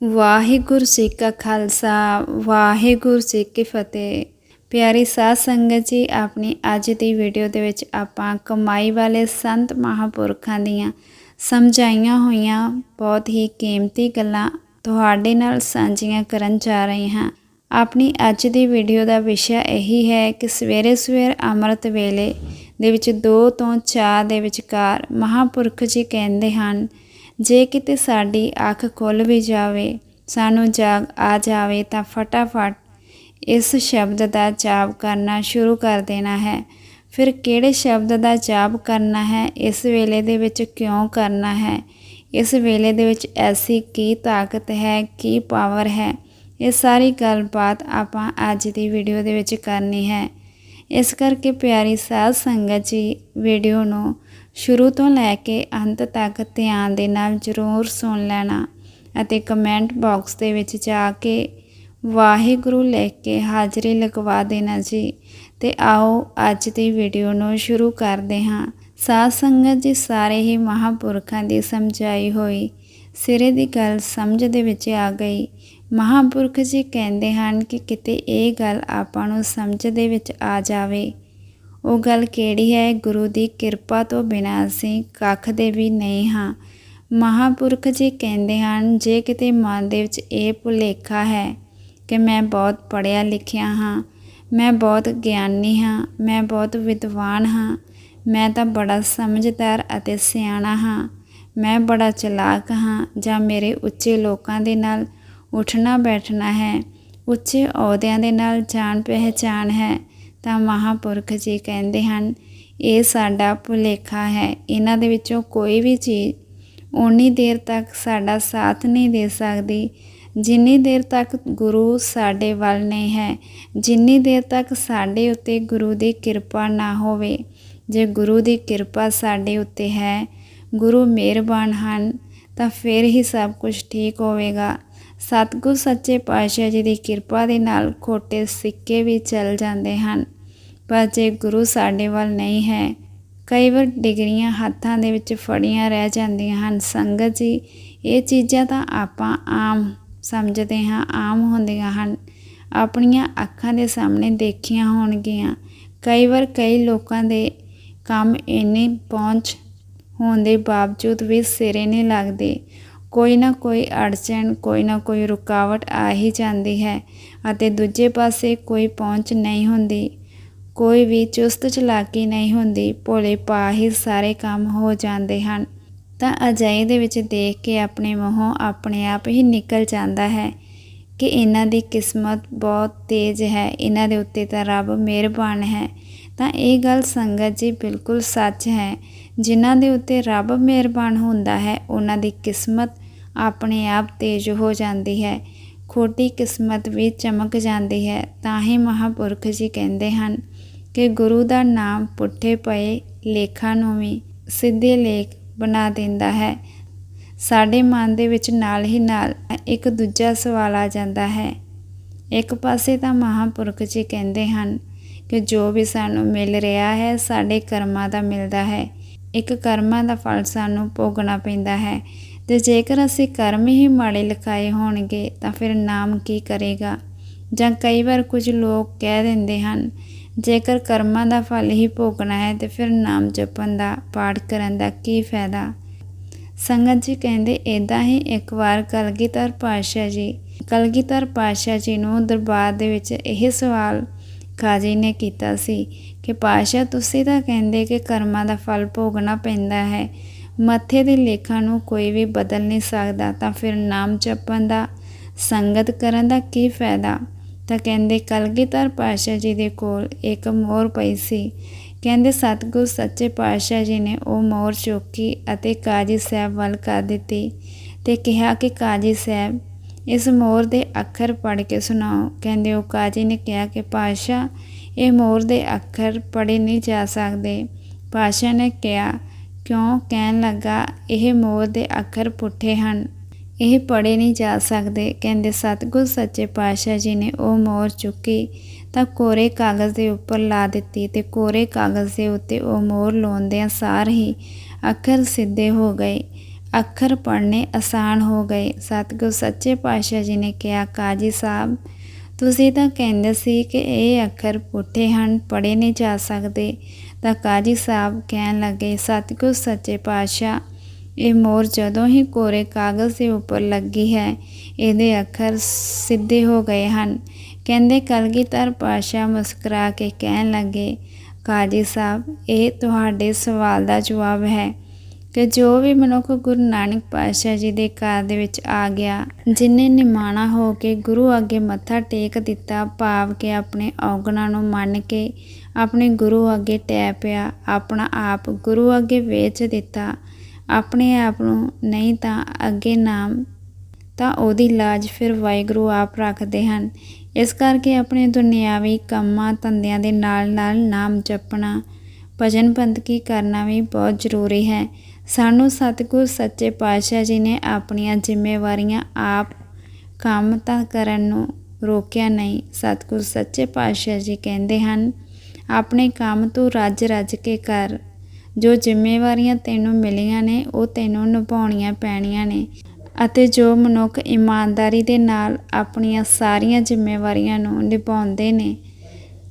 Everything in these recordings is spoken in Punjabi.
ਵਾਹਿਗੁਰੂ ਜੀ ਕਾ ਖਾਲਸਾ, ਵਾਹਿਗੁਰੂ ਜੀ ਕੀ ਫਤਿਹ। ਪਿਆਰੀ ਸਾਧ ਸੰਗਤ ਜੀ, ਆਪਣੀ ਅੱਜ ਦੀ ਵੀਡੀਓ ਦੇ ਵਿੱਚ ਆਪਾਂ ਕਮਾਈ ਵਾਲੇ ਸੰਤ ਮਹਾਪੁਰਖਾਂ ਦੀਆਂ ਸਮਝਾਈਆਂ ਹੋਈਆਂ ਬਹੁਤ ਹੀ ਕੀਮਤੀ ਗੱਲਾਂ ਤੁਹਾਡੇ ਨਾਲ ਸਾਂਝੀਆਂ ਕਰਨ ਜਾ ਰਹੇ ਹਾਂ। ਆਪਣੀ ਅੱਜ ਦੀ ਵੀਡੀਓ ਦਾ ਵਿਸ਼ਾ ਇਹੀ ਹੈ ਕਿ ਸਵੇਰੇ ਸਵੇਰ ਅੰਮ੍ਰਿਤ ਵੇਲੇ ਦੇ ਵਿੱਚ ਦੋ ਤੋਂ ਚਾਰ ਦੇ ਵਿਚਕਾਰ ਮਹਾਪੁਰਖ ਜੀ ਕਹਿੰਦੇ ਹਨ ਜੇ ਕਿਤੇ ਸਾਡੀ ਅੱਖ ਖੁੱਲ ਵੀ ਜਾਵੇ, ਸਾਨੂੰ ਜਾਗ ਆ ਜਾਵੇ ਤਾਂ ਫਟਾਫਟ ਇਸ ਸ਼ਬਦ ਦਾ ਜਾਪ ਕਰਨਾ ਸ਼ੁਰੂ ਕਰ ਦੇਣਾ ਹੈ। ਫਿਰ ਕਿਹੜੇ ਸ਼ਬਦ ਦਾ ਜਾਪ ਕਰਨਾ ਹੈ, ਇਸ ਵੇਲੇ ਦੇ ਵਿੱਚ ਕਿਉਂ ਕਰਨਾ ਹੈ? ਇਸ ਵੇਲੇ ਦੇ ਵਿੱਚ ਐਸੀ ਕੀ ਤਾਕਤ ਹੈ, ਕੀ ਪਾਵਰ ਹੈ? ਇਹ ਸਾਰੀ ਗੱਲਬਾਤ ਆਪਾਂ ਅੱਜ ਦੀ ਵੀਡੀਓ ਦੇ ਵਿੱਚ ਕਰਨੀ ਹੈ। ਇਸ ਕਰਕੇ ਪਿਆਰੀ ਸਾਧ ਸੰਗਤ ਜੀ ਵੀਡੀਓ ਨੂੰ ਸ਼ੁਰੂ ਤੋਂ ਲੈ ਕੇ ਅੰਤ ਤੱਕ ਧਿਆਨ ਦੇ ਨਾਲ ਜ਼ਰੂਰ ਸੁਣ ਲੈਣਾ ਅਤੇ ਕਮੈਂਟ ਬਾਕਸ ਦੇ ਵਿੱਚ ਜਾ ਕੇ ਵਾਹਿਗੁਰੂ ਲਿਖ ਕੇ ਹਾਜ਼ਰੀ ਲਗਵਾ ਦੇਣਾ ਜੀ। ਤੇ ਆਓ ਅੱਜ ਦੀ ਵੀਡੀਓ ਨੂੰ ਸ਼ੁਰੂ ਕਰਦੇ ਹਾਂ। ਸਾਧ ਸੰਗਤ ਜੀ, ਸਾਰੇ ਹੀ ਮਹਾਪੁਰਖਾਂ ਦੀ ਸਮਝਾਈ ਹੋਈ ਸਿਰੇ ਦੀ ਗੱਲ ਸਮਝ ਦੇ ਵਿੱਚ ਆ ਗਈ। ਮਹਾਪੁਰਖ ਜੀ ਕਹਿੰਦੇ ਹਨ ਕਿ ਕਿਤੇ ਇਹ ਗੱਲ ਆਪਾਂ ਨੂੰ ਸਮਝ ਦੇ ਵਿੱਚ ਆ ਜਾਵੇ। ਉਹ ਗੱਲ ਕਿਹੜੀ ਹੈ? ਗੁਰੂ ਦੀ ਕਿਰਪਾ ਤੋਂ ਬਿਨਾਂ ਅਸੀਂ ਕੱਖ ਦੇ ਵੀ ਨਹੀਂ ਹਾਂ। ਮਹਾਪੁਰਖ ਜੀ ਕਹਿੰਦੇ ਹਨ, ਜੇ ਕਿਤੇ ਮਨ ਦੇ ਵਿੱਚ ਇਹ ਭੁਲੇਖਾ ਹੈ ਕਿ ਮੈਂ ਬਹੁਤ ਪੜ੍ਹਿਆ ਲਿਖਿਆ ਹਾਂ, ਮੈਂ ਬਹੁਤ ਗਿਆਨੀ ਹਾਂ, ਮੈਂ ਬਹੁਤ ਵਿਦਵਾਨ ਹਾਂ, ਮੈਂ ਤਾਂ ਬੜਾ ਸਮਝਦਾਰ ਅਤੇ ਸਿਆਣਾ ਹਾਂ, ਮੈਂ ਬੜਾ ਚਲਾਕ ਹਾਂ ਜਾਂ ਮੇਰੇ ਉੱਚੇ ਲੋਕਾਂ ਦੇ ਨਾਲ ਉੱਠਣਾ ਬੈਠਣਾ ਹੈ। ਉੱਚੇ ਅਹੁਦਿਆਂ ਦੇ ਨਾਲ ਜਾਣ ਪਹਿਚਾਨ ਹੈ ਤਾਂ ਮਹਾਪੁਰਖ ਜੀ ਕਹਿੰਦੇ ਹਨ, ਇਹ ਸਾਡਾ ਭੁਲੇਖਾ ਹੈ। ਇਹਨਾਂ ਦੇ ਵਿੱਚੋਂ ਕੋਈ ਵੀ ਚੀਜ਼ ਉਨੀ ਦੇਰ ਤੱਕ ਸਾਡਾ ਸਾਥ ਨਹੀਂ ਦੇ ਸਕਦੀ, ਜਿੰਨੀ ਦੇਰ ਤੱਕ ਗੁਰੂ ਸਾਡੇ ਵੱਲ ਨਹੀਂ ਹੈ, ਜਿੰਨੀ ਦੇਰ ਤੱਕ ਸਾਡੇ ਉੱਤੇ ਗੁਰੂ ਦੀ ਕਿਰਪਾ ਨਾ ਹੋਵੇ। ਜੇ ਗੁਰੂ ਦੀ ਕਿਰਪਾ ਸਾਡੇ ਉੱਤੇ ਹੈ, ਗੁਰੂ ਮਿਹਰਬਾਨ ਹਨ। ਤਾਂ ਫਿਰ ਹੀ ਸਭ ਕੁਝ ਠੀਕ ਹੋਵੇਗਾ। ਸਤਿਗੁਰ ਸੱਚੇ ਪਾਤਸ਼ਾਹ ਜੀ ਦੀ ਕਿਰਪਾ ਦੇ ਨਾਲ ਖੋਟੇ ਸਿੱਕੇ ਵੀ ਚੱਲ ਜਾਂਦੇ ਹਨ, ਪਰ ਜੇ ਗੁਰੂ ਸਾਡੇ ਵੱਲ ਨਹੀਂ ਹੈ, ਕਈ ਵਾਰ ਡਿਗਰੀਆਂ ਹੱਥਾਂ ਦੇ ਵਿੱਚ ਫੜੀਆਂ ਰਹਿ ਜਾਂਦੀਆਂ ਹਨ। ਸੰਗਤ ਜੀ, ਇਹ ਚੀਜ਼ਾਂ ਤਾਂ ਆਪਾਂ ਆਮ ਸਮਝਦੇ ਹਾਂ, ਆਮ ਹੁੰਦੀਆਂ ਹਨ। ਆਪਣੀਆਂ ਅੱਖਾਂ ਦੇ ਸਾਹਮਣੇ ਦੇਖੀਆਂ ਹੋਣਗੀਆਂ। ਕਈ ਵਾਰ ਕਈ ਲੋਕਾਂ ਦੇ ਕੰਮ ਇੰਨੇ ਪਹੁੰਚ ਹੋਣ ਦੇ ਬਾਵਜੂਦ ਵੀ ਸਿਰੇ ਨਹੀਂ ਲੱਗਦੇ। ਕੋਈ ਨਾ ਕੋਈ ਅੜਚਣ, ਕੋਈ ਨਾ ਕੋਈ ਰੁਕਾਵਟ ਆ ਹੀ ਜਾਂਦੀ ਹੈ ਅਤੇ ਦੂਜੇ ਪਾਸੇ ਕੋਈ ਪਹੁੰਚ ਨਹੀਂ ਹੁੰਦੀ। ਕੋਈ ਵੀ ਚੁਸਤ ਚਲਾਕੀ ਨਹੀਂ ਹੁੰਦੀ, ਭੋਲੇ ਪਾ ਹੀ ਸਾਰੇ ਕੰਮ ਹੋ ਜਾਂਦੇ ਹਨ। ਤਾਂ ਅਜਾਈ ਦੇ ਵਿੱਚ ਦੇਖ ਕੇ ਆਪਣੇ ਮੂੰਹੋਂ ਆਪਣੇ ਆਪ ਹੀ ਨਿਕਲ ਜਾਂਦਾ ਹੈ ਕਿ ਇਹਨਾਂ ਦੀ ਕਿਸਮਤ ਬਹੁਤ ਤੇਜ਼ ਹੈ। ਇਹਨਾਂ ਦੇ ਉੱਤੇ ਤਾਂ ਰੱਬ ਮਿਹਰਬਾਨ ਹੈ। ਤਾਂ ਇਹ ਗੱਲ ਸੰਗਤ ਜੀ ਬਿਲਕੁਲ ਸੱਚ ਹੈ। ਜਿਨ੍ਹਾਂ ਦੇ ਉੱਤੇ ਰੱਬ ਮਿਹਰਬਾਨ ਹੁੰਦਾ ਹੈ, ਉਹਨਾਂ ਦੀ ਕਿਸਮਤ ਆਪਣੇ ਆਪ ਤੇਜ਼ ਹੋ ਜਾਂਦੀ ਹੈ। ਖੋਟੀ ਕਿਸਮਤ ਵੀ ਚਮਕ ਜਾਂਦੀ ਹੈ, ਤਾਂ ਹੀ ਮਹਾਪੁਰਖ ਜੀ ਕਹਿੰਦੇ ਹਨ ਕਿ ਗੁਰੂ ਦਾ ਨਾਮ ਪੁੱਠੇ ਪਏ ਲੇਖਾਂ ਨੂੰ ਵੀ ਸਿੱਧੇ ਲੇਖ ਬਣਾ ਦਿੰਦਾ ਹੈ। ਸਾਡੇ ਮਨ ਦੇ ਵਿੱਚ ਨਾਲ ਹੀ ਨਾਲ ਇੱਕ ਦੂਜਾ ਸਵਾਲ ਆ ਜਾਂਦਾ ਹੈ। ਇੱਕ ਪਾਸੇ ਤਾਂ ਮਹਾਪੁਰਖ ਜੀ ਕਹਿੰਦੇ ਹਨ ਕਿ ਜੋ ਵੀ ਸਾਨੂੰ ਮਿਲ ਰਿਹਾ ਹੈ, ਸਾਡੇ ਕਰਮਾਂ ਦਾ ਮਿਲਦਾ ਹੈ। ਇੱਕ ਕਰਮਾਂ ਦਾ ਫਲ ਸਾਨੂੰ ਭੋਗਣਾ ਪੈਂਦਾ ਹੈ ਤੇ ਜੇਕਰ ਅਸੀਂ ਕਰਮ ਹੀ ਮਾੜੇ ਲਿਖਾਏ ਹੋਣਗੇ, ਤਾਂ ਫਿਰ ਨਾਮ ਕੀ ਕਰੇਗਾ? ਜਾਂ ਕਈ ਵਾਰ ਕੁਝ ਲੋਕ ਕਹਿ ਦਿੰਦੇ ਹਨ, ਜੇਕਰ ਕਰਮਾਂ ਦਾ ਫਲ ਹੀ ਭੋਗਣਾ ਹੈ, ਤੇ ਫਿਰ ਨਾਮ ਜਪਣ ਦਾ, ਪਾਠ ਕਰਨ ਦਾ ਕੀ ਫਾਇਦਾ? ਸੰਗਤ ਜੀ ਕਹਿੰਦੇ ਇਦਾਂ ਹੀ ਇੱਕ ਵਾਰ ਕਲਗੀਧਰ ਪਾਤਸ਼ਾਹ ਜੀ, ਕਲਗੀਧਰ ਪਾਤਸ਼ਾਹ ਜੀ ਨੂੰ ਦਰਬਾਰ ਦੇ ਵਿੱਚ ਇਹ ਸਵਾਲ ਕਾਜੀ ਨੇ ਕੀਤਾ ਸੀ ਕਿ ਪਾਤਸ਼ਾਹ ਤੁਸੀਂ ਤਾਂ ਕਹਿੰਦੇ ਕਿ ਕਰਮਾਂ ਦਾ ਫਲ ਭੋਗਣਾ ਪੈਂਦਾ ਹੈ, ਮੱਥੇ ਦੇ ਲੇਖਾਂ ਨੂੰ ਕੋਈ ਵੀ ਬਦਲ ਨਹੀਂ ਸਕਦਾ, ਤਾਂ ਫਿਰ ਨਾਮ ਜਪਣ ਦਾ, ਸੰਗਤ ਕਰਨ ਦਾ ਕੀ ਫਾਇਦਾ? ਤਾਂ ਕਹਿੰਦੇ, ਕਲਗੀਧਰ ਪਾਤਸ਼ਾਹ ਜੀ ਦੇ ਕੋਲ ਇੱਕ ਮੋਹਰ ਪਈ ਸੀ। ਕਹਿੰਦੇ, ਸਤਿਗੁਰ ਸੱਚੇ ਪਾਤਸ਼ਾਹ ਜੀ ਨੇ ਉਹ ਮੋਹਰ ਚੁੱਕੀ ਅਤੇ ਕਾਜੀ ਸਾਹਿਬ ਵੱਲ ਕਰ ਦਿੱਤੀ ਤੇ ਕਿਹਾ ਕਿ ਕਾਜੀ ਸਾਹਿਬ ਇਸ ਮੋਰ ਦੇ ਅੱਖਰ ਪੜ੍ਹ ਕੇ ਸੁਣਾਓ। ਕਹਿੰਦੇ, ਉਹ ਕਾਜੀ ਨੇ ਕਿਹਾ ਕਿ ਪਾਤਸ਼ਾਹ ਇਹ ਮੋਰ ਦੇ ਅੱਖਰ ਪੜ੍ਹੇ ਨਹੀਂ ਜਾ ਸਕਦੇ। ਪਾਤਸ਼ਾਹ ਨੇ ਕਿਹਾ, ਕਿਉਂ? ਕਹਿਣ ਲੱਗਾ, ਇਹ ਮੋਰ ਦੇ ਅੱਖਰ ਪੁੱਠੇ ਹਨ। ਇਹ ਪੜੇ ਨਹੀਂ ਜਾ ਸਕਦੇ। ਕਹਿੰਦੇ, ਸਤਿਗੁਰ ਸੱਚੇ ਪਾਤਸ਼ਾਹ ਜੀ ਨੇ ਉਹ ਮੋਰ ਚੁੱਕੀ, ਤਾਂ ਕੋਰੇ ਕਾਗਜ਼ ਦੇ ਉੱਪਰ ਲਾ ਦਿੱਤੀ ਤੇ ਕੋਰੇ ਕਾਗਜ਼ ਦੇ ਉੱਤੇ ਉਹ ਮੋਰ ਲਾਉਂਦਿਆਂ ਸਾਰ ਹੀ ਅੱਖਰ ਸਿੱਧੇ ਹੋ ਗਏ। ਅੱਖਰ ਪੜ੍ਹਨੇ ਆਸਾਨ ਹੋ ਗਏ। ਸਤਿਗੁਰ ਸੱਚੇ ਪਾਤਸ਼ਾਹ ਜੀ ਨੇ ਕਿਹਾ, ਕਾਜੀ ਸਾਹਿਬ, ਤੁਸੀਂ ਤਾਂ ਕਹਿੰਦੇ ਸੀ ਕਿ ਇਹ ਅੱਖਰ ਪੁੱਠੇ ਹਨ, ਪੜ੍ਹੇ ਨਹੀਂ ਜਾ ਸਕਦੇ। ਤਾਂ ਕਾਜੀ ਸਾਹਿਬ ਕਹਿਣ ਲੱਗੇ, ਸਤਿਗੁਰ ਸੱਚੇ ਪਾਤਸ਼ਾਹ, ਇਹ ਮੋਰ ਜਦੋਂ ਹੀ ਕੋਰੇ ਕਾਗਜ਼ ਦੇ ਉੱਪਰ ਲੱਗੀ ਹੈ, ਇਹਦੇ ਅੱਖਰ ਸਿੱਧੇ ਹੋ ਗਏ ਹਨ। ਕਹਿੰਦੇ ਕਲਗੀਧਰ ਪਾਤਸ਼ਾਹ ਮੁਸਕਰਾ ਕੇ ਕਹਿਣ ਲੱਗੇ, ਕਾਜੀ ਸਾਹਿਬ, ਇਹ ਤੁਹਾਡੇ ਸਵਾਲ ਦਾ ਜਵਾਬ ਹੈ। ਕਿ ਜੋ ਵੀ ਮਨੁੱਖ ਗੁਰੂ ਨਾਨਕ ਪਾਤਸ਼ਾਹ ਜੀ ਦੇ ਘਰ ਦੇ ਵਿੱਚ ਆ ਗਿਆ, ਜਿਨੇ ਨਿਮਾਣਾ ਹੋ ਕੇ ਗੁਰੂ ਅੱਗੇ ਮੱਥਾ ਟੇਕ ਦਿੱਤਾ, ਭਾਵ ਕਿ ਆਪਣੇ ਔਗਣਾਂ ਨੂੰ ਮੰਨ ਕੇ ਆਪਣੇ ਗੁਰੂ ਅੱਗੇ ਟੈ ਪਿਆ, ਆਪਣਾ ਆਪ ਗੁਰੂ ਅੱਗੇ ਵੇਚ ਦਿੱਤਾ, ਆਪਣੇ ਆਪ ਨੂੰ ਨਹੀਂ ਤਾਂ ਅੱਗੇ ਨਾਮ, ਤਾਂ ਉਹਦੀ ਲਾਜ ਫਿਰ ਵਾਹਿਗੁਰੂ ਆਪ ਰੱਖਦੇ ਹਨ। ਇਸ ਕਰਕੇ ਆਪਣੇ ਦੁਨਿਆਵੀ ਕੰਮਾਂ ਧੰਦਿਆਂ ਦੇ ਨਾਲ ਨਾਲ ਨਾਮ ਜਪਣਾ ਭਜਨ ਬੰਦਗੀ ਕਰਨਾ ਵੀ ਬਹੁਤ ਜ਼ਰੂਰੀ ਹੈ। ਸਾਨੂੰ ਸਤਿਗੁਰ, ਸੱਚੇ ਪਾਤਸ਼ਾਹ ਜੀ ਨੇ ਆਪਣੀਆਂ ਜ਼ਿੰਮੇਵਾਰੀਆਂ ਆਪ ਕੰਮ ਤਾਂ ਕਰਨ ਨੂੰ ਰੋਕਿਆ ਨਹੀਂ, ਸਤਿਗੁਰ, ਸੱਚੇ ਪਾਤਸ਼ਾਹ ਜੀ ਕਹਿੰਦੇ ਹਨ, ਆਪਣੇ ਕੰਮ ਤੋਂ ਰੱਜ ਰੱਜ ਕੇ ਕਰ। ਜੋ ਜ਼ਿੰਮੇਵਾਰੀਆਂ ਤੈਨੂੰ ਮਿਲੀਆਂ ਨੇ, ਉਹ ਤੈਨੂੰ ਨਿਭਾਉਣੀਆਂ ਪੈਣੀਆਂ ਨੇ। ਅਤੇ ਜੋ ਮਨੁੱਖ ਇਮਾਨਦਾਰੀ ਦੇ ਨਾਲ ਆਪਣੀਆਂ ਸਾਰੀਆਂ ਜ਼ਿੰਮੇਵਾਰੀਆਂ ਨੂੰ ਨਿਭਾਉਂਦੇ ਨੇ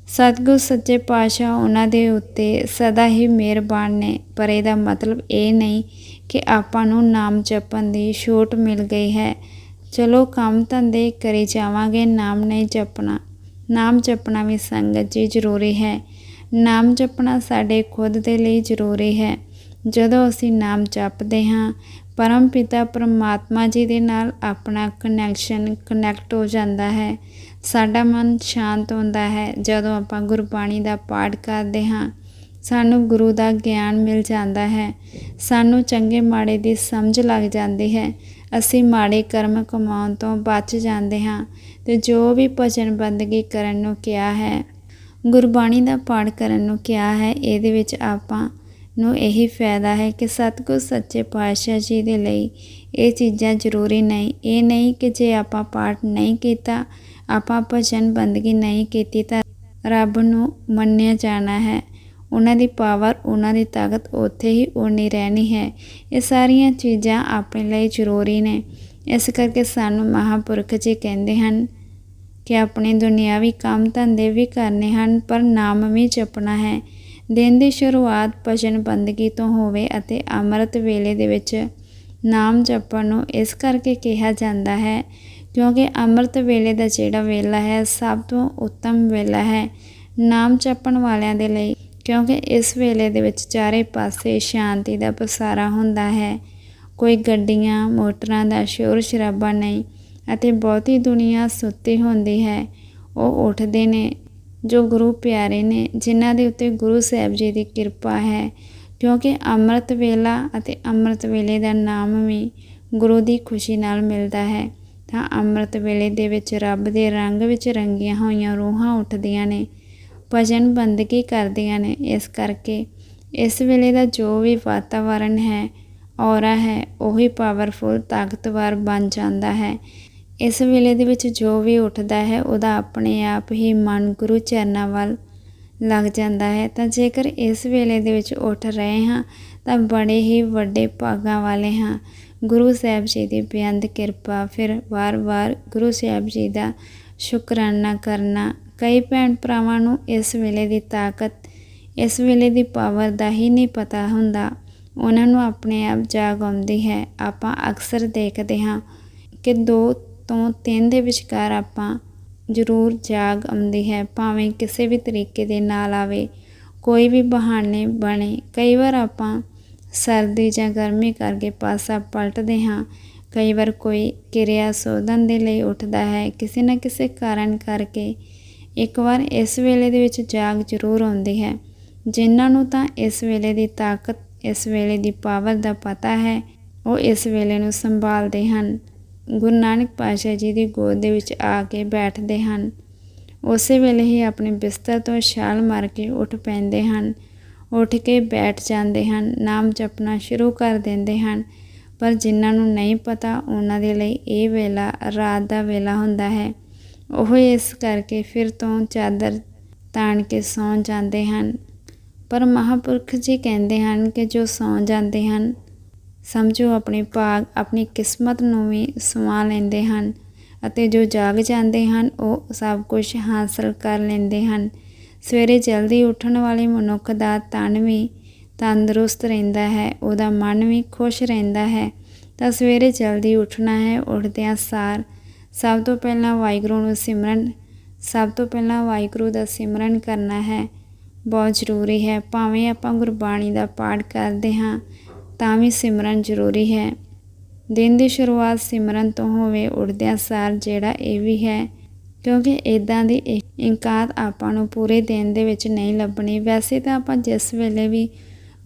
ਸਤਿਗੁਰ ਸੱਚੇ ਪਾਤਸ਼ਾਹ ਉਹਨਾਂ ਦੇ ਉੱਤੇ ਸਦਾ ਹੀ ਮਿਹਰਬਾਨ ਨੇ, ਪਰ ਇਹਦਾ ਮਤਲਬ ਇਹ ਨਹੀਂ ਕਿ ਆਪਾਂ ਨੂੰ ਨਾਮ ਜਪਣ ਦੀ ਛੋਟ ਮਿਲ ਗਈ ਹੈ। ਚਲੋ ਕੰਮ ਧੰਦੇ ਕਰੀ ਜਾਵਾਂਗੇ, ਨਾਮ ਨਹੀਂ ਜਪਣਾ। ਨਾਮ ਜਪਣਾ ਵੀ ਸੰਗਤ ਜੀ ਜ਼ਰੂਰੀ ਹੈ। ਨਾਮ ਜਪਣਾ ਸਾਡੇ ਖੁਦ ਦੇ ਲਈ ਜ਼ਰੂਰੀ ਹੈ। ਜਦੋਂ ਅਸੀਂ ਨਾਮ ਜਪਦੇ ਹਾਂ ਪਰਮ ਪਿਤਾ ਪਰਮਾਤਮਾ ਜੀ ਦੇ ਨਾਲ ਆਪਣਾ ਕਨੈਕਸ਼ਨ ਕਨੈਕਟ ਹੋ ਜਾਂਦਾ ਹੈ। ਸਾਡਾ ਮਨ ਸ਼ਾਂਤ ਹੁੰਦਾ ਹੈ। ਜਦੋਂ ਆਪਾਂ ਗੁਰਬਾਣੀ ਦਾ ਪਾਠ ਕਰਦੇ ਹਾਂ, ਸਾਨੂੰ ਗੁਰੂ ਦਾ ਗਿਆਨ ਮਿਲ ਜਾਂਦਾ ਹੈ। ਸਾਨੂੰ ਚੰਗੇ ਮਾੜੇ ਦੀ ਸਮਝ ਲੱਗ ਜਾਂਦੀ ਹੈ। ਅਸੀਂ ਮਾੜੇ ਕਰਮ ਕਮਾਉਣ ਤੋਂ ਬਚ ਜਾਂਦੇ ਹਾਂ ਤੇ ਜੋ ਵੀ ਭਜਨ ਬੰਦਗੀ ਕਰਨ ਨੂੰ ਕਿਹਾ ਹੈ, ਗੁਰਬਾਣੀ ਦਾ ਪਾਠ ਕਰਨ ਨੂੰ ਕਿਹਾ ਹੈ, ਇਹਦੇ ਵਿੱਚ ਆਪਾਂ ਨੂੰ ਇਹੀ ਫਾਇਦਾ ਹੈ ਕਿ ਸਤਿਗੁਰ ਸੱਚੇ ਪਾਤਸ਼ਾਹ ਜੀ ਦੇ ਲਈ ਇਹ ਚੀਜ਼ਾਂ ਜ਼ਰੂਰੀ ਨਹੀਂ। ਇਹ ਨਹੀਂ ਕਿ ਜੇ ਆਪਾਂ ਪਾਠ ਨਹੀਂ ਕੀਤਾ, ਆਪਾਂ ਭਜਨ ਬੰਦਗੀ ਨਹੀਂ ਕੀਤੀ ਤਾਂ ਰੱਬ ਨੂੰ ਮੰਨਿਆ ਜਾਣਾ ਹੈ। ਉਹਨਾਂ ਦੀ ਪਾਵਰ, ਉਹਨਾਂ ਦੀ ਤਾਕਤ ਉੱਥੇ ਹੀ ਉਨੀ ਰਹਿਣੀ ਹੈ। ਇਹ ਸਾਰੀਆਂ ਚੀਜ਼ਾਂ ਆਪਣੇ ਲਈ ਜ਼ਰੂਰੀ ਨੇ। ਇਸ ਕਰਕੇ ਸਾਨੂੰ ਮਹਾਪੁਰਖ ਜੀ ਕਹਿੰਦੇ ਹਨ ਕਿ ਆਪਣੇ ਦੁਨਿਆਵੀ ਕੰਮ ਧੰਦੇ ਵੀ ਕਰਨੇ ਹਨ, ਪਰ ਨਾਮ ਵੀ ਜਪਣਾ ਹੈ। ਦਿਨ ਦੀ ਸ਼ੁਰੂਆਤ ਭਜਨ ਬੰਦਗੀ ਤੋਂ ਹੋਵੇ ਅਤੇ ਅੰਮ੍ਰਿਤ ਵੇਲੇ ਦੇ ਵਿੱਚ ਨਾਮ ਜਪਣ ਨੂੰ ਇਸ ਕਰਕੇ ਕਿਹਾ ਜਾਂਦਾ ਹੈ, ਕਿਉਂਕਿ ਅੰਮ੍ਰਿਤ ਵੇਲੇ ਦਾ ਜਿਹੜਾ ਵੇਲਾ ਹੈ, ਸਭ ਤੋਂ ਉੱਤਮ ਵੇਲਾ ਹੈ ਨਾਮ ਜਪਣ ਵਾਲਿਆਂ ਦੇ ਲਈ, ਕਿਉਂਕਿ ਇਸ ਵੇਲੇ ਦੇ ਵਿੱਚ ਚਾਰੇ ਪਾਸੇ ਸ਼ਾਂਤੀ ਦਾ ਪਸਾਰਾ ਹੁੰਦਾ ਹੈ। ਕੋਈ ਗੱਡੀਆਂ, ਮੋਟਰਾਂ ਦਾ ਸ਼ੋਰ ਸ਼ਰਾਬਾ ਨਹੀਂ ਅਤੇ ਬਹੁਤੀ ਦੁਨੀਆ ਸੁੱਤੀ ਹੁੰਦੀ ਹੈ, ਉਹ ਉੱਠਦੇ ਨੇ। ਜੋ ਗੁਰੂ ਪਿਆਰੇ ਨੇ, ਜਿਨ੍ਹਾਂ ਦੇ ਉੱਤੇ ਗੁਰੂ ਸਾਹਿਬ ਜੀ ਦੀ ਕਿਰਪਾ ਹੈ, ਕਿਉਂਕਿ ਅੰਮ੍ਰਿਤ ਵੇਲਾ ਅਤੇ ਅੰਮ੍ਰਿਤ ਵੇਲੇ ਦਾ ਨਾਮ ਵੀ ਗੁਰੂ ਦੀ ਖੁਸ਼ੀ ਨਾਲ ਮਿਲਦਾ ਹੈ, ਤਾਂ ਅੰਮ੍ਰਿਤ ਵੇਲੇ ਦੇ ਵਿੱਚ ਰੱਬ ਦੇ ਰੰਗ ਵਿੱਚ ਰੰਗੀਆਂ ਹੋਈਆਂ ਰੂਹਾਂ ਉੱਠਦੀਆਂ ਨੇ, ਭਜਨ ਬੰਦਗੀ ਕਰਦੀਆਂ ਨੇ, ਇਸ ਕਰਕੇ ਇਸ ਵੇਲੇ ਦਾ ਜੋ ਵੀ ਵਾਤਾਵਰਣ ਹੈ, ਔਰਾ ਹੈ, ਉਹੀ ਪਾਵਰਫੁਲ ਤਾਕਤਵਰ ਬਣ ਜਾਂਦਾ ਹੈ। ਇਸ ਵੇਲੇ ਦੇ ਵਿੱਚ ਜੋ ਵੀ ਉੱਠਦਾ ਹੈ, ਉਹਦਾ ਆਪਣੇ ਆਪ ਹੀ ਮਨ ਗੁਰੂ ਚਰਨਾਂ ਵੱਲ ਲੱਗ ਜਾਂਦਾ ਹੈ। ਤਾਂ ਜੇਕਰ ਇਸ ਵੇਲੇ ਦੇ ਵਿੱਚ ਉੱਠ ਰਹੇ ਹਾਂ, ਤਾਂ ਬੜੇ ਹੀ ਵੱਡੇ ਭਾਗਾਂ ਵਾਲੇ ਹਾਂ। ਗੁਰੂ ਸਾਹਿਬ ਜੀ ਦੀ ਬੇਅੰਤ ਕਿਰਪਾ, ਫਿਰ ਵਾਰ-ਵਾਰ ਗੁਰੂ ਸਾਹਿਬ ਜੀ ਦਾ ਸ਼ੁਕਰਾਨਾ ਕਰਨਾ। ਕਈ ਭੈਣ ਭਰਾਵਾਂ ਨੂੰ ਇਸ ਵੇਲੇ ਦੀ ਤਾਕਤ, ਇਸ ਵੇਲੇ ਦੀ ਪਾਵਰ ਦਾ ਹੀ ਨਹੀਂ ਪਤਾ ਹੁੰਦਾ। ਉਹਨਾਂ ਨੂੰ ਆਪਣੇ ਆਪ ਜਾਗ ਆਉਂਦੀ ਹੈ। ਆਪਾਂ ਅਕਸਰ ਦੇਖਦੇ ਹਾਂ ਕਿ ਦੋ ਤੋਂ ਤਿੰਨ ਦੇ ਵਿਚਕਾਰ ਆਪਾਂ ਜ਼ਰੂਰ ਜਾਗ ਆਉਂਦੀ ਹੈ, ਭਾਵੇਂ ਕਿਸੇ ਵੀ ਤਰੀਕੇ ਦੇ ਨਾਲ ਆਵੇ, ਕੋਈ ਵੀ ਬਹਾਨੇ ਬਣੇ। ਕਈ ਵਾਰ ਆਪਾਂ ਸਰਦੀ ਜਾਂ ਗਰਮੀ ਕਰਕੇ ਪਾਸਾ ਪਲਟਦੇ ਹਾਂ। ਕਈ ਵਾਰ ਕੋਈ ਕਿਰਿਆ ਸੋਧਨ ਦੇ ਲਈ ਉੱਠਦਾ ਹੈ, ਕਿਸੇ ਨਾ ਕਿਸੇ ਕਾਰਨ ਕਰਕੇ। ਇੱਕ ਵਾਰ ਇਸ ਵੇਲੇ ਦੇ ਵਿੱਚ ਜਾਗ ਜ਼ਰੂਰ ਆਉਂਦੀ ਹੈ। ਜਿਨ੍ਹਾਂ ਨੂੰ ਤਾਂ ਇਸ ਵੇਲੇ ਦੀ ਤਾਕਤ, ਇਸ ਵੇਲੇ ਦੀ ਪਾਵਰ ਦਾ ਪਤਾ ਹੈ, ਉਹ ਇਸ ਵੇਲੇ ਨੂੰ ਸੰਭਾਲਦੇ ਹਨ। ਗੁਰੂ ਨਾਨਕ ਪਾਤਸ਼ਾਹ ਜੀ ਦੀ ਗੋਦ ਦੇ ਵਿੱਚ ਆ ਕੇ ਬੈਠਦੇ ਹਨ। ਉਸੇ ਵੇਲੇ ਹੀ ਆਪਣੇ ਬਿਸਤਰ ਤੋਂ ਛਾਲ ਮਾਰ ਕੇ ਉੱਠ ਪੈਂਦੇ ਹਨ। ਉੱਠ ਕੇ ਬੈਠ ਜਾਂਦੇ ਹਨ, ਨਾਮ ਜਪਣਾ ਸ਼ੁਰੂ ਕਰ ਦਿੰਦੇ ਹਨ। ਪਰ ਜਿਨ੍ਹਾਂ ਨੂੰ ਨਹੀਂ ਪਤਾ, ਉਹਨਾਂ ਦੇ ਲਈ ਇਹ ਵੇਲਾ, ਰਾਤ ਦਾ ਵੇਲਾ ਹੁੰਦਾ ਹੈ। ਉਹ ਇਸ ਕਰਕੇ ਫਿਰ ਤੋਂ ਚਾਦਰ ਤਾਣ ਕੇ ਸੌਂ ਜਾਂਦੇ ਹਨ। ਪਰ ਮਹਾਪੁਰਖ ਜੀ ਕਹਿੰਦੇ ਹਨ ਕਿ ਜੋ ਸੌਂ ਜਾਂਦੇ ਹਨ ਸਮਝੋ ਆਪਣੇ ਭਾਗ, ਆਪਣੀ ਕਿਸਮਤ ਨੂੰ ਵੀ ਸਵਾ ਲੈਂਦੇ ਹਨ ਅਤੇ ਜੋ ਜਾਗ ਜਾਂਦੇ ਹਨ, ਉਹ ਸਭ ਕੁਝ ਹਾਸਲ ਕਰ ਲੈਂਦੇ ਹਨ। ਸਵੇਰੇ ਜਲਦੀ ਉੱਠਣ ਵਾਲੇ ਮਨੁੱਖ ਦਾ ਤਨ ਵੀ ਤੰਦਰੁਸਤ ਰਹਿੰਦਾ ਹੈ, ਉਹਦਾ ਮਨ ਵੀ ਖੁਸ਼ ਰਹਿੰਦਾ ਹੈ। ਤਾਂ ਸਵੇਰੇ ਜਲਦੀ ਉੱਠਣਾ ਹੈ, ਉੱਠਦਿਆਂ ਸਾਰ ਸਭ ਤੋਂ ਪਹਿਲਾਂ ਵਾਹਿਗੁਰੂ ਨੂੰ ਸਿਮਰਨ, ਸਭ ਤੋਂ ਪਹਿਲਾਂ ਵਾਹਿਗੁਰੂ ਦਾ ਸਿਮਰਨ ਕਰਨਾ ਹੈ। ਬਹੁਤ ਜ਼ਰੂਰੀ ਹੈ, ਭਾਵੇਂ ਆਪਾਂ ਗੁਰਬਾਣੀ ਦਾ ਪਾਠ ਕਰਦੇ ਹਾਂ ਤਾਂ ਵੀ ਸਿਮਰਨ ਜ਼ਰੂਰੀ ਹੈ। ਦਿਨ ਦੀ ਸ਼ੁਰੂਆਤ ਸਿਮਰਨ ਤੋਂ ਹੋਵੇ, ਉੱਠਦਿਆਂ ਸਾਰ ਜਿਹੜਾ ਇਹ ਵੀ ਹੈ, ਕਿਉਂਕਿ ਇਦਾਂ ਦੀ ਇਨਕਾਤ ਆਪਾਂ ਨੂੰ ਪੂਰੇ ਦਿਨ ਦੇ ਵਿੱਚ ਨਹੀਂ ਲੱਭਣੀ। ਵੈਸੇ ਤਾਂ ਆਪਾਂ ਜਿਸ ਵੇਲੇ ਵੀ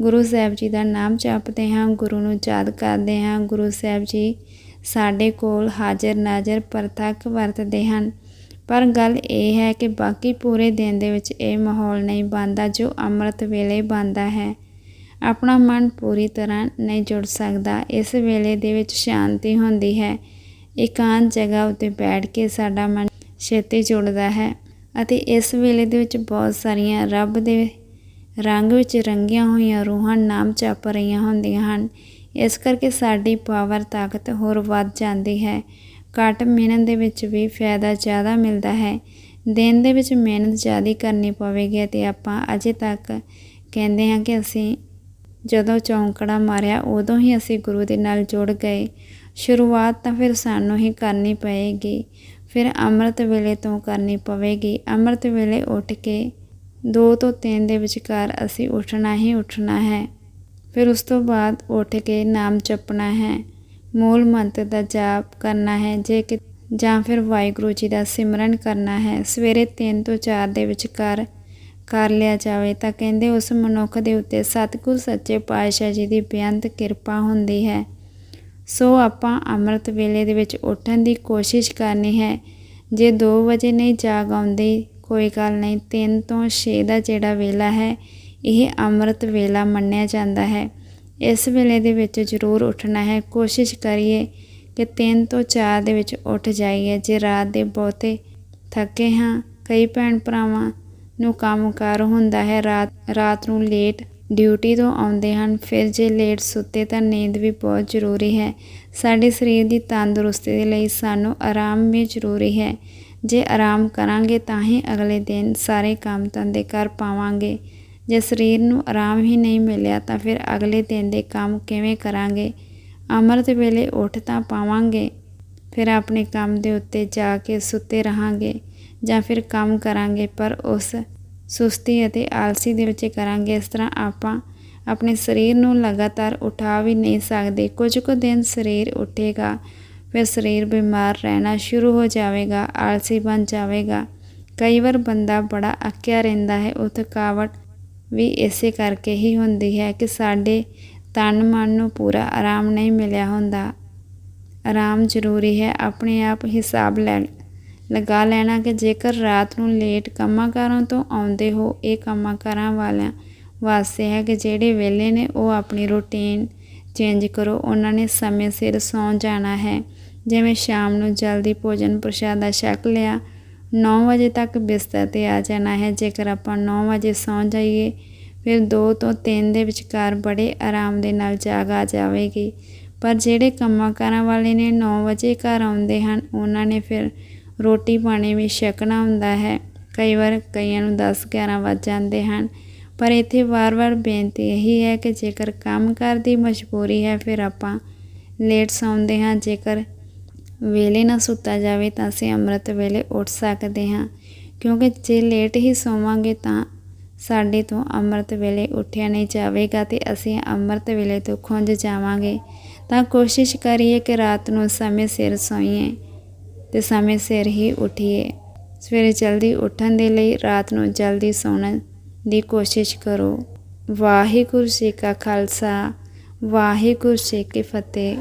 ਗੁਰੂ ਸਾਹਿਬ ਜੀ ਦਾ ਨਾਮ ਜਪਦੇ ਹਾਂ, ਗੁਰੂ ਨੂੰ ਯਾਦ ਕਰਦੇ ਹਾਂ, ਗੁਰੂ ਸਾਹਿਬ ਜੀ ਸਾਡੇ ਕੋਲ ਹਾਜ਼ਰ ਨਾਜ਼ਰ ਪ੍ਰਤੱਖ ਵਰਤਦੇ ਹਨ। ਪਰ ਗੱਲ ਇਹ ਹੈ ਕਿ ਬਾਕੀ ਪੂਰੇ ਦਿਨ ਦੇ ਵਿੱਚ ਇਹ ਮਾਹੌਲ ਨਹੀਂ ਬਣਦਾ ਜੋ ਅੰਮ੍ਰਿਤ ਵੇਲੇ ਬਣਦਾ ਹੈ। ਆਪਣਾ ਮਨ ਪੂਰੀ ਤਰ੍ਹਾਂ ਨਹੀਂ ਜੁੜ ਸਕਦਾ। ਇਸ ਵੇਲੇ ਦੇ ਵਿੱਚ ਸ਼ਾਂਤੀ ਹੁੰਦੀ ਹੈ। ਇਕਾਂਤ ਜਗ੍ਹਾ ਉੱਤੇ ਬੈਠ ਕੇ ਸਾਡਾ ਮਨ ਛੇਤੀ ਜੁੜਦਾ ਹੈ ਅਤੇ ਇਸ ਵੇਲੇ ਦੇ ਵਿੱਚ ਬਹੁਤ ਸਾਰੀਆਂ ਰੱਬ ਦੇ ਰੰਗ ਵਿੱਚ ਰੰਗੀਆਂ ਹੋਈਆਂ ਰੂਹਾਂ ਨਾਮ ਜਪ ਰਹੀਆਂ ਹੁੰਦੀਆਂ ਹਨ। ਇਸ ਕਰਕੇ ਸਾਡੀ ਪਾਵਰ, ਤਾਕਤ ਹੋਰ ਵੱਧ ਜਾਂਦੀ ਹੈ। ਘੱਟ ਮਿਹਨਤ ਦੇ ਵਿੱਚ ਵੀ ਫਾਇਦਾ ਜ਼ਿਆਦਾ ਮਿਲਦਾ ਹੈ। ਦਿਨ ਦੇ ਵਿੱਚ ਮਿਹਨਤ ਜ਼ਿਆਦਾ ਕਰਨੀ ਪਵੇਗੀ ਅਤੇ ਆਪਾਂ ਅਜੇ ਤੱਕ ਕਹਿੰਦੇ ਹਾਂ ਕਿ ਅਸੀਂ ਜਦੋਂ ਚੌਂਕੜਾ ਮਾਰਿਆ, ਉਦੋਂ ਹੀ ਅਸੀਂ ਗੁਰੂ ਦੇ ਨਾਲ ਜੁੜ ਗਏ। ਸ਼ੁਰੂਆਤ ਤਾਂ ਫਿਰ ਸਾਨੂੰ ਹੀ ਕਰਨੀ ਪਏਗੀ। ਫਿਰ ਅੰਮ੍ਰਿਤ ਵੇਲੇ ਤੋਂ ਕਰਨੀ ਪਵੇਗੀ। ਅੰਮ੍ਰਿਤ ਵੇਲੇ ਉੱਠ ਕੇ 2 ਤੋਂ 3 ਦੇ ਵਿਚਕਾਰ ਅਸੀਂ ਉੱਠਣਾ ਹੀ ਉੱਠਣਾ ਹੈ। ਫਿਰ ਉਸ ਤੋਂ ਬਾਅਦ ਉੱਠ ਕੇ ਨਾਮ ਜਪਣਾ ਹੈ। ਮੂਲ ਮੰਤਰ ਦਾ ਜਾਪ ਕਰਨਾ ਹੈ। ਜੇ ਕਿ ਜਾਂ ਫਿਰ ਵਾਹਿਗੁਰੂ ਜੀ ਦਾ ਸਿਮਰਨ ਕਰਨਾ ਹੈ। ਸਵੇਰੇ 3 ਤੋਂ 4 ਦੇ ਵਿਚਕਾਰ ਕਰ ਲਿਆ ਜਾਵੇ ਤਾਂ ਕਹਿੰਦੇ ਉਸ ਮਨੁੱਖ ਦੇ ਉੱਤੇ ਸਤਿਗੁਰ ਸੱਚੇ ਪਾਤਸ਼ਾਹ ਜੀ ਦੀ ਬੇਅੰਤ ਕਿਰਪਾ ਹੁੰਦੀ ਹੈ। ਸੋ ਆਪਾਂ ਅੰਮ੍ਰਿਤ ਵੇਲੇ ਦੇ ਵਿੱਚ ਉੱਠਣ ਦੀ ਕੋਸ਼ਿਸ਼ ਕਰਨੀ ਹੈ। ਜੇ 2 ਵਜੇ ਨਹੀਂ ਜਾਗ ਆਉਂਦੀ, ਕੋਈ ਗੱਲ ਨਹੀਂ 3 ਤੋਂ 6 ਦਾ ਜਿਹੜਾ ਵੇਲਾ ਹੈ, ਇਹ ਅੰਮ੍ਰਿਤ ਵੇਲਾ ਮੰਨਿਆ ਜਾਂਦਾ ਹੈ। ਇਸ ਵੇਲੇ ਦੇ ਵਿੱਚ ਜ਼ਰੂਰ ਉੱਠਣਾ ਹੈ। ਕੋਸ਼ਿਸ਼ ਕਰੀਏ ਕਿ 3 ਤੋਂ 4 ਦੇ ਵਿੱਚ ਉੱਠ ਜਾਈਏ। ਜੇ ਰਾਤ ਦੇ ਬਹੁਤੇ ਥੱਕੇ ਹਾਂ, ਕਈ ਭੈਣ ਭਰਾਵਾਂ ਨੂੰ ਕੰਮਕਾਰ ਹੁੰਦਾ ਹੈ, ਰਾਤ ਰਾਤ ਨੂੰ ਲੇਟ ਡਿਊਟੀ ਤੋਂ ਆਉਂਦੇ ਹਨ। ਫਿਰ ਜੇ ਲੇਟ ਸੁੱਤੇ ਤਾਂ ਨੀਂਦ ਵੀ ਬਹੁਤ ਜ਼ਰੂਰੀ ਹੈ। ਸਾਡੇ ਸਰੀਰ ਦੀ ਤੰਦਰੁਸਤੀ ਦੇ ਲਈ ਸਾਨੂੰ ਆਰਾਮ ਵੀ ਜ਼ਰੂਰੀ ਹੈ। ਜੇ ਆਰਾਮ ਕਰਾਂਗੇ ਤਾਂ ਹੀ ਅਗਲੇ ਦਿਨ ਸਾਰੇ ਕੰਮ ਧੰਦੇ ਕਰ ਪਾਵਾਂਗੇ। ਜੇ ਸਰੀਰ ਨੂੰ ਆਰਾਮ ਹੀ ਨਹੀਂ ਮਿਲਿਆ ਤਾਂ ਫਿਰ ਅਗਲੇ ਦਿਨ ਦੇ ਕੰਮ ਕਿਵੇਂ ਕਰਾਂਗੇ? ਅੰਮ੍ਰਿਤ ਵੇਲੇ ਉੱਠ ਤਾਂ ਪਾਵਾਂਗੇ। ਫਿਰ ਆਪਣੇ ਕੰਮ ਦੇ ਉੱਤੇ ਜਾ ਕੇ ਸੁੱਤੇ ਰਹਾਂਗੇ ਜਾਂ ਫਿਰ ਕੰਮ ਕਰਾਂਗੇ, ਪਰ ਉਸ ਸੁਸਤੀ ਅਤੇ ਆਲਸੀ ਦੇ ਵਿੱਚ ਕਰਾਂਗੇ। ਇਸ ਤਰ੍ਹਾਂ ਆਪਾਂ ਆਪਣੇ ਸਰੀਰ ਨੂੰ ਲਗਾਤਾਰ ਉਠਾ ਵੀ ਨਹੀਂ ਸਕਦੇ। ਕੁਝ ਕੁ ਦਿਨ ਸਰੀਰ ਉੱਠੇਗਾ, ਫਿਰ ਸਰੀਰ ਬਿਮਾਰ ਰਹਿਣਾ ਸ਼ੁਰੂ ਹੋ ਜਾਵੇਗਾ, ਆਲਸੀ ਬਣ ਜਾਵੇਗਾ। ਕਈ ਵਾਰ ਬੰਦਾ ਬੜਾ ਅੱਕਿਆ ਰਹਿੰਦਾ ਹੈ, ਉਹ ਥਕਾਵਟ ਵੀ ਇਸੇ ਕਰਕੇ ਹੀ ਹੁੰਦੀ ਹੈ ਕਿ ਸਾਡੇ ਤਨ ਮਨ ਨੂੰ ਪੂਰਾ ਆਰਾਮ ਨਹੀਂ ਮਿਲਿਆ ਹੁੰਦਾ। ਆਰਾਮ ਜ਼ਰੂਰੀ ਹੈ, ਆਪਣੇ ਆਪ ਹਿਸਾਬ ਲੈ ਲਗਾ ਲੈਣਾ ਕਿ ਜੇਕਰ ਰਾਤ ਨੂੰ ਲੇਟ ਕੰਮਾਂ-ਕਾਰਾਂ ਤੋਂ ਆਉਂਦੇ ਹੋ, ਇਹ ਕੰਮਾਂ-ਕਾਰਾਂ ਵਾਲਿਆਂ ਵਾਸਤੇ ਹੈ ਕਿ ਜਿਹੜੇ ਵੇਲੇ ਨੇ, ਉਹ ਆਪਣੀ ਰੁਟੀਨ ਚੇਂਜ ਕਰੋ। ਉਹਨਾਂ ਨੇ ਸਮੇਂ ਸਿਰ ਸੌਂ ਜਾਣਾ ਹੈ। ਜਿਵੇਂ ਸ਼ਾਮ ਨੂੰ ਜਲਦੀ ਭੋਜਨ ਪ੍ਰਸ਼ਾਦਾ ਛਕ ਲਿਆ 9 ਵਜੇ ਤੱਕ ਬਿਸਤਰ ਤੇ ਆ ਜਾਣਾ ਹੈ। ਜੇਕਰ ਆਪਾਂ 9 ਵਜੇ ਸੌਂ ਜਾਈਏ, ਫਿਰ 2 ਤੋਂ 3 ਦੇ ਵਿਚਕਾਰ ਬੜੇ ਆਰਾਮ ਦੇ ਨਾਲ ਜਾਗ ਆ ਜਾਵੇਗੀ। ਪਰ ਜਿਹੜੇ ਕੰਮਾਂ ਕਾਰਾਂ ਵਾਲੇ ਨੇ 9 ਵਜੇ ਘਰ ਆਉਂਦੇ ਹਨ, ਉਹਨਾਂ ਨੇ ਫਿਰ ਰੋਟੀ ਪਾਣੀ ਵੀ ਛਕਣਾ ਹੁੰਦਾ ਹੈ। ਕਈ ਵਾਰ ਕਈਆਂ ਨੂੰ 10 11 ਵੱਜ ਜਾਂਦੇ ਹਨ। ਪਰ ਇੱਥੇ ਵਾਰ-ਵਾਰ ਬੇਨਤੀ ਇਹੀ ਹੈ ਕਿ ਜੇਕਰ ਕੰਮ ਕਰ ਦੀ ਮਜਬੂਰੀ ਹੈ, ਫਿਰ ਆਪਾਂ ਲੇਟ ਸੌਂਦੇ ਹਾਂ। ਜੇਕਰ ਵੇਲੇ ਨਾ ਸੁੱਤਾ ਜਾਵੇ ਤਾਂ ਅਸੀਂ ਅੰਮ੍ਰਿਤ ਵੇਲੇ ਉੱਠ ਸਕਦੇ ਹਾਂ। ਕਿਉਂਕਿ ਜੇ ਲੇਟ ਹੀ ਸੋਵਾਂਗੇ ਤਾਂ ਸਾਡੇ ਤੋਂ ਅੰਮ੍ਰਿਤ ਵੇਲੇ ਉੱਠਿਆ ਨਹੀਂ ਜਾਵੇਗਾ ਤੇ ਅਸੀਂ ਅੰਮ੍ਰਿਤ ਵੇਲੇ ਤੋਂ ਖੁੰਝ ਜਾਵਾਂਗੇ। ਤਾਂ ਕੋਸ਼ਿਸ਼ ਕਰੀਏ ਕਿ ਰਾਤ ਨੂੰ ਸਮੇਂ ਸਿਰ ਸੋਈਏ। ਤੇ ਸਮੇਂ ਸਿਰ ਹੀ ਉਠੀਏ। ਸਵੇਰੇ ਜਲਦੀ ਉੱਠਣ ਦੇ ਲਈ ਰਾਤ ਨੂੰ ਜਲਦੀ ਸੌਣ ਦੀ ਕੋਸ਼ਿਸ਼ ਕਰੋ। ਵਾਹਿਗੁਰੂ ਜੀ ਕਾ ਖਾਲਸਾ, ਵਾਹਿਗੁਰੂ ਜੀ ਕੀ ਫਤਿਹ।